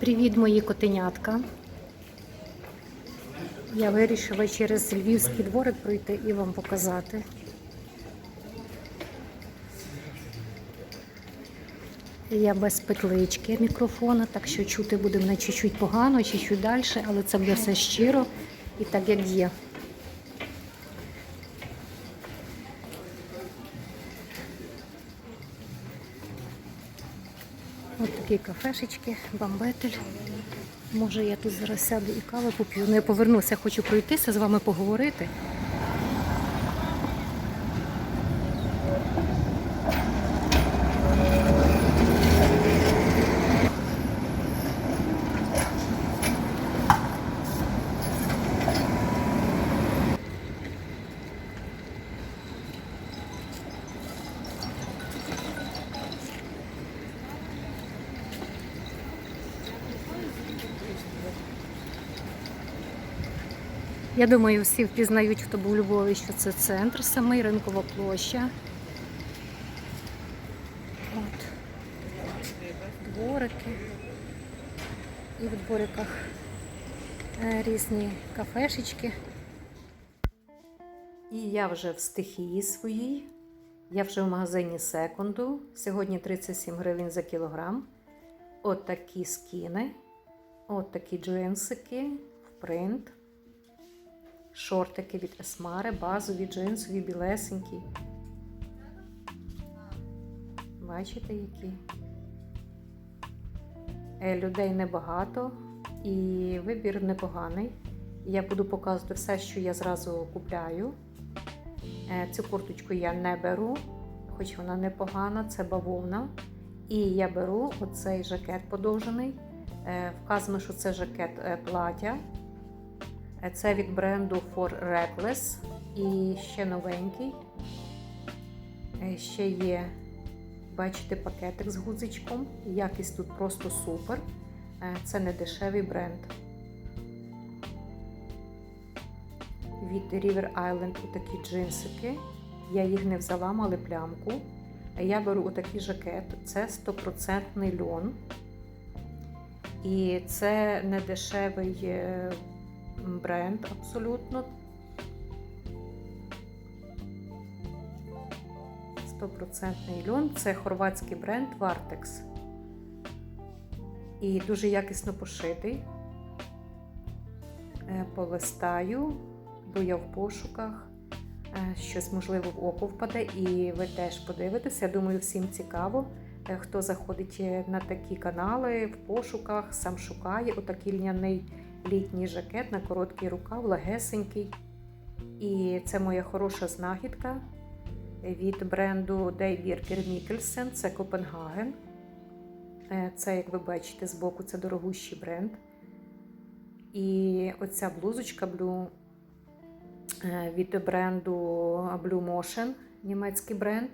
Привіт, мої котенятка. Я вирішила через львівський дворик пройти і вам показати. Я без петлички мікрофона, так що чути буде мене чуть-чуть погано, чуть-чуть далі, але це буде все щиро і так, як є. Ось такі кафешечки, бамбетель. Може, я тут зараз сяду і каву поп'ю. Ну, я повернуся, хочу пройтися з вами поговорити. Я думаю, всі впізнають, хто був у Львові, що це центр, самий ринкова площа. От. Дворики. І в двориках е, різні кафешечки. І я вже в стихії своїй. Я вже в магазині секунду. Сьогодні 37 гривень за кілограм. От такі скіни. От такі джинсики в принт. Шортики від Есмари, базові, джинсові, білесенькі. Бачите, які? Е, Людей небагато і вибір непоганий. Я буду показувати все, що я зразу купляю. Е, Цю курточку я не беру, хоч вона непогана, це бавовна. І я беру оцей жакет подовжений. Е, Вказано, що це жакет плаття. Е, Це від бренду For Reckless і ще новенький. Е, Ще є, бачите, пакетик з гудзичком. Якість тут просто супер. Е, Це не дешевий бренд. Від River Island отакі джинсики. Я їх не взяла, мали плямку. Е, Я беру отакий жакет. Це 100% льон. І це не дешевий е, бренд абсолютно. 100% льон. Це хорватський бренд Vartex. І дуже якісно пошитий. Е, Полистаю, бо я в пошуках. Е, Щось, можливо, в око впаде, і ви теж подивитеся. Я думаю, всім цікаво. Е, Хто заходить на такі канали в пошуках, сам шукає отакий льняний літній жакет на короткий рукав, легесенький. І це моя хороша знахідка від бренду Birker Mikkelsen, це Копенгаген. Е, Це, як ви бачите, збоку це дорогущий бренд. І оця блузочка Blue е, від бренду Blue Motion, німецький бренд.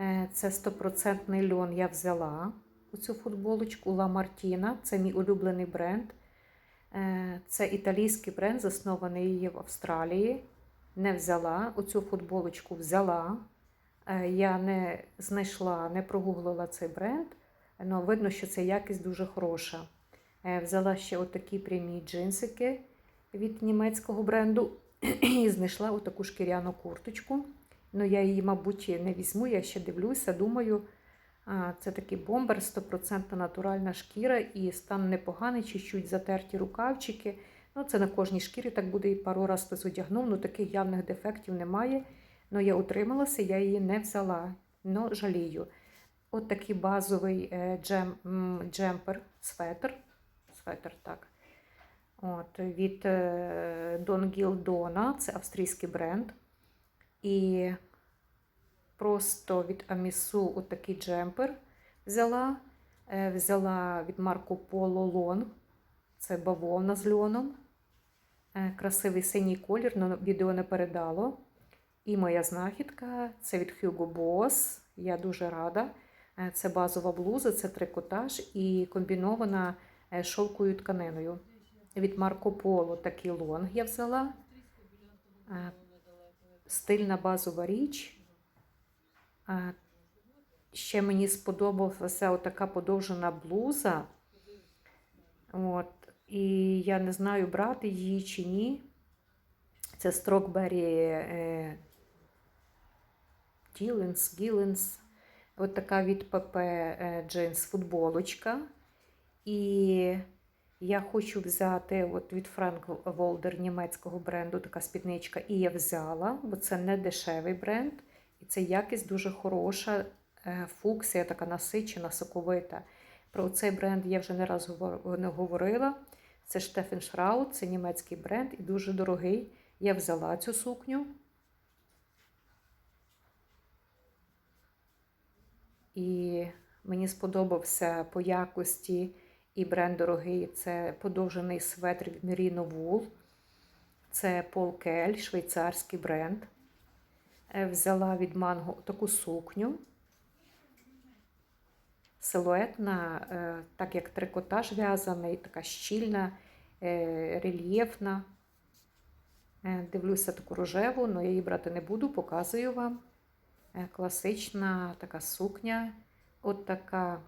Е, Це 100% льон я взяла оцю футболочку La Martina. Це мій улюблений бренд. Е, Це італійський бренд, заснований в Австралії. Не взяла. Оцю футболочку взяла. Е, Я не знайшла, не прогуглила цей бренд, але видно, що це якість дуже хороша. Е, Взяла ще отакі прямі джинсики від німецького бренду і знайшла отаку шкіряну курточку. Ну, я її, мабуть, не візьму, я ще дивлюся, думаю, це такий бомбер, 100% натуральна шкіра і стан непоганий, чуть-чуть затерті рукавчики. Ну, це на кожній шкірі так буде і пару разів хтось одягнув, ну таких явних дефектів немає. Ну, я утрималася, я її не взяла, ну жалію. От такий базовий е, джем, джемпер, светр. Светр, так. От, від е, Don Gildona, це австрійський бренд. І просто від Амісу отакий джемпер взяла. Е, Взяла від Марко Поло лон. Це бавовна з льоном. Е, Красивий синій колір, але відео не передало. І моя знахідка це від Hugo Boss. Я дуже рада. Е, Це базова блуза, це трикотаж і комбінована шовкою тканиною. Від Марко Поло такий лонг я взяла. Стильна базова річ. Ще мені сподобалася така подовжена блуза. От. І я не знаю, брати її чи ні. Це Строкбері е, Тіленс, Гіленс. От така від ПП е, джинс футболочка. І я хочу взяти от від Франк Волдер німецького бренду така спідничка. І я взяла, бо це не дешевий бренд. І це якість дуже хороша. е, Фуксія така насичена, соковита. Про цей бренд я вже не раз не говорила. Це Штефен Шраут, це німецький бренд і дуже дорогий. Я взяла цю сукню. І мені сподобався по якості і бренд дорогий. Це подовжений светр від Merino Wool. Це Пол Кель, швейцарський бренд. Е, Взяла від Манго таку сукню. Силуетна, е, так як трикотаж в'язаний, така щільна, е, рельєфна. Дивлюся таку рожеву, але я її брати не буду, показую вам. Класична така сукня, от така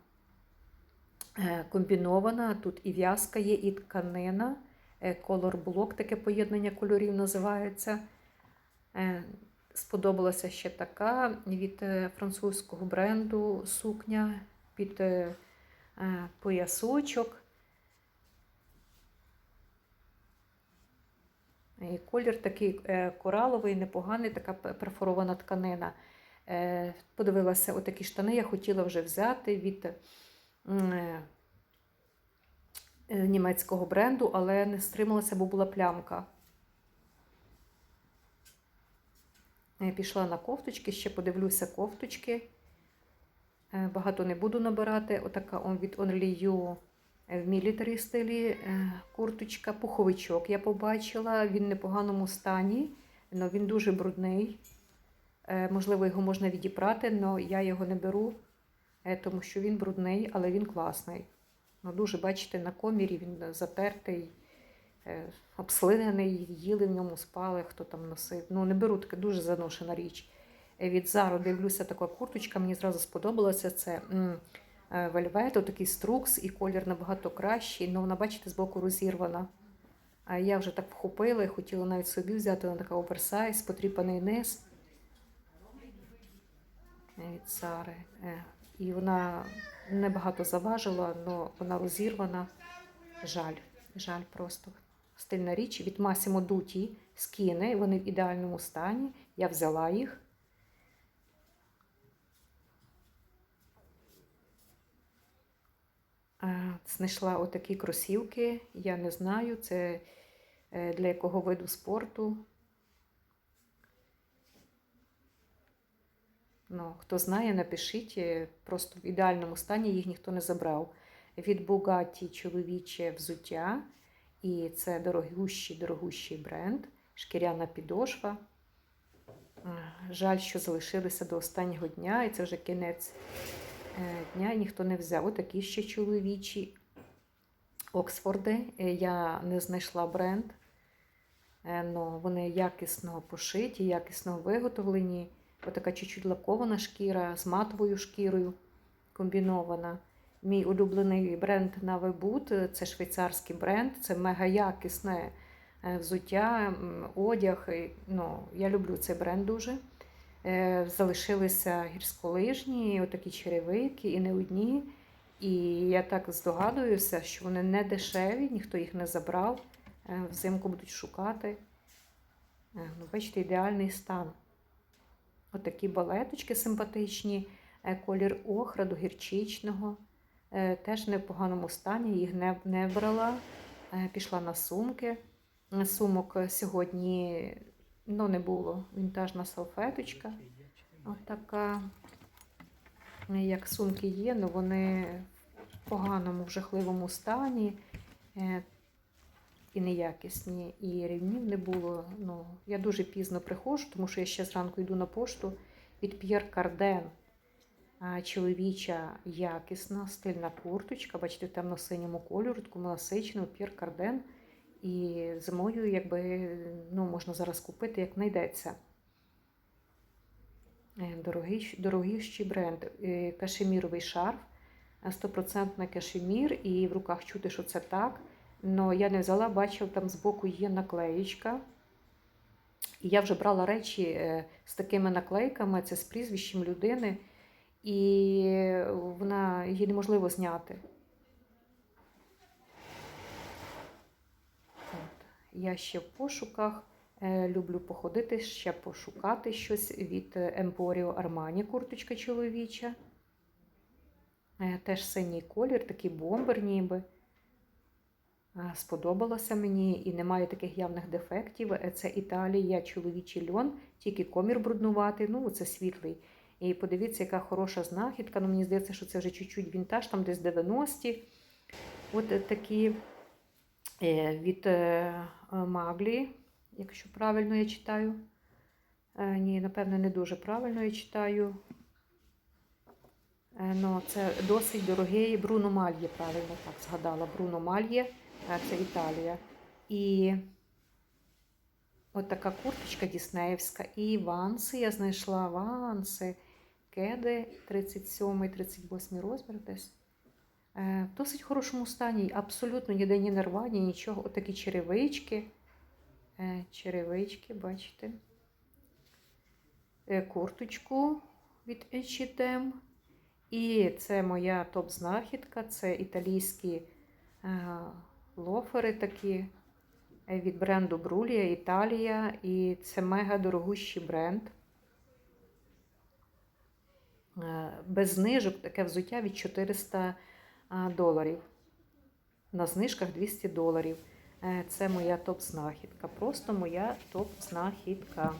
комбінована. Тут і в'язка є, і тканина. Колор блок, таке поєднання кольорів називається. Сподобалася ще така від е, французького бренду сукня під е, е, поясочок. І колір такий кораловий, непоганий, така перфорована тканина. Подивилася, отакі штани я хотіла вже взяти від німецького бренду, але не стрималася, бо була плямка. Е, Пішла на кофточки, ще подивлюся кофточки. Е, Багато не буду набирати. Отака від Only You е, в мілітарі стилі е, курточка, пуховичок я побачила. Він в непоганому стані, але він дуже брудний. Е, Можливо, його можна відіпрати, але я його не беру, е, тому що він брудний, але він класний. Ну, дуже, бачите, на комірі він затертий, е, обслинений, їли в ньому, спали, хто там носив. Ну, не беру, таке дуже заношена річ. Е, Від Зару дивлюся, така курточка, мені зразу сподобалася. Це е, вельвет, такий струкс, і колір набагато кращий. Ну, вона, бачите, збоку розірвана. А я вже так вхопила і хотіла навіть собі взяти вона така оверсайз, потріпаний низ. Е, Від Зари. Е, І вона небагато заважила, але вона розірвана. Жаль, жаль просто. Стильна річ від Massimo Dutti скіни, вони в ідеальному стані. Я взяла їх. Знайшла отакі кросівки. Я не знаю, це е, для якого виду спорту. Ну, хто знає, напишіть. Е, Просто в ідеальному стані їх ніхто не забрав. Від Bugatti чоловіче взуття. І це дорогущий, дорогущий бренд, шкіряна підошва. Е, Жаль, що залишилися до останнього дня, і це вже кінець е, дня, і ніхто не взяв. Отакі ще чоловічі Оксфорди. Е, Я не знайшла бренд. але вони якісно пошиті, якісно виготовлені. Отака чуть-чуть лакована шкіра з матовою шкірою комбінована. Мій улюблений бренд Naveboot – це швейцарський бренд, це мега якісне е, взуття, одяг. Ну, я люблю цей бренд дуже. Е, Залишилися гірськолижні, отакі черевики, і не одні. І я так здогадуюся, що вони не дешеві, ніхто їх не забрав. Е, Взимку будуть шукати. Ну, бачите, ідеальний стан. Отакі балеточки симпатичні, колір охра до гірчичного. Е, Теж не в поганому стані, їх не, не брала. Е, Пішла на сумки. Сумок сьогодні ну, не було. Вінтажна салфеточка. От як сумки є, але вони в поганому, в жахливому стані. Е, І неякісні, і рівнів не було. Ну, я дуже пізно приходжу, тому що я ще зранку йду на пошту від П'єр Карден. Чоловіча якісна, стильна курточка, бачите, в темно-синьому кольору, такому насиченому П'єр Карден. І зимою, якби, ну, можна зараз купити, як знайдеться. Е, Дорогий, ще бренд. Е, Кашеміровий шарф стопроцентний кашемір, і в руках чути, що це так. Но я не взяла, бачив, там збоку є наклеєчка. І я вже брала речі е, з такими наклейками, це з прізвищем людини, і вона її неможливо зняти. От. Я ще в пошуках. Е, Люблю походити, ще пошукати щось від е, Emporio Armani, курточка чоловіча. Е, Теж синій колір, такий бомбер ніби. Сподобалося мені і немає таких явних дефектів. Це Італія, чоловічий льон, тільки комір бруднуватий, ну це світлий. І подивіться, яка хороша знахідка. Ну, мені здається, що це вже чуть-чуть вінтаж, там десь 90-ті. От е, такі е, від е, Маглі, якщо правильно я читаю. Ні, напевно, не дуже правильно я читаю. Ну, це досить дорогий Бруно Мальє, правильно так згадала. Бруно Мальє, це Італія. І от така курточка діснеївська. І ванси я знайшла ванси. Кеди 37-38 розмір десь. Е, В досить хорошому стані, абсолютно ніде ні нервані, нічого. Отакі черевички. Е, Черевички, бачите. Е, Курточку від H&M. І це моя топ-знахідка. Це італійські лофери такі від бренду Брулія Італія. І це мега дорогущий бренд. Е, Без знижок таке взуття від 400 доларів. На знижках 200 доларів. Е, Це моя топ-знахідка. Просто моя топ-знахідка.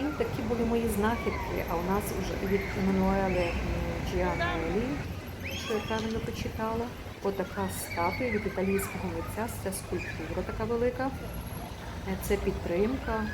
І такі були мої знахідки. А у нас вже від Еммануеле Джіанелі, що я правильно почитала, отака статуя від італійського митця. Це скульптура така велика. Е, Це підтримка.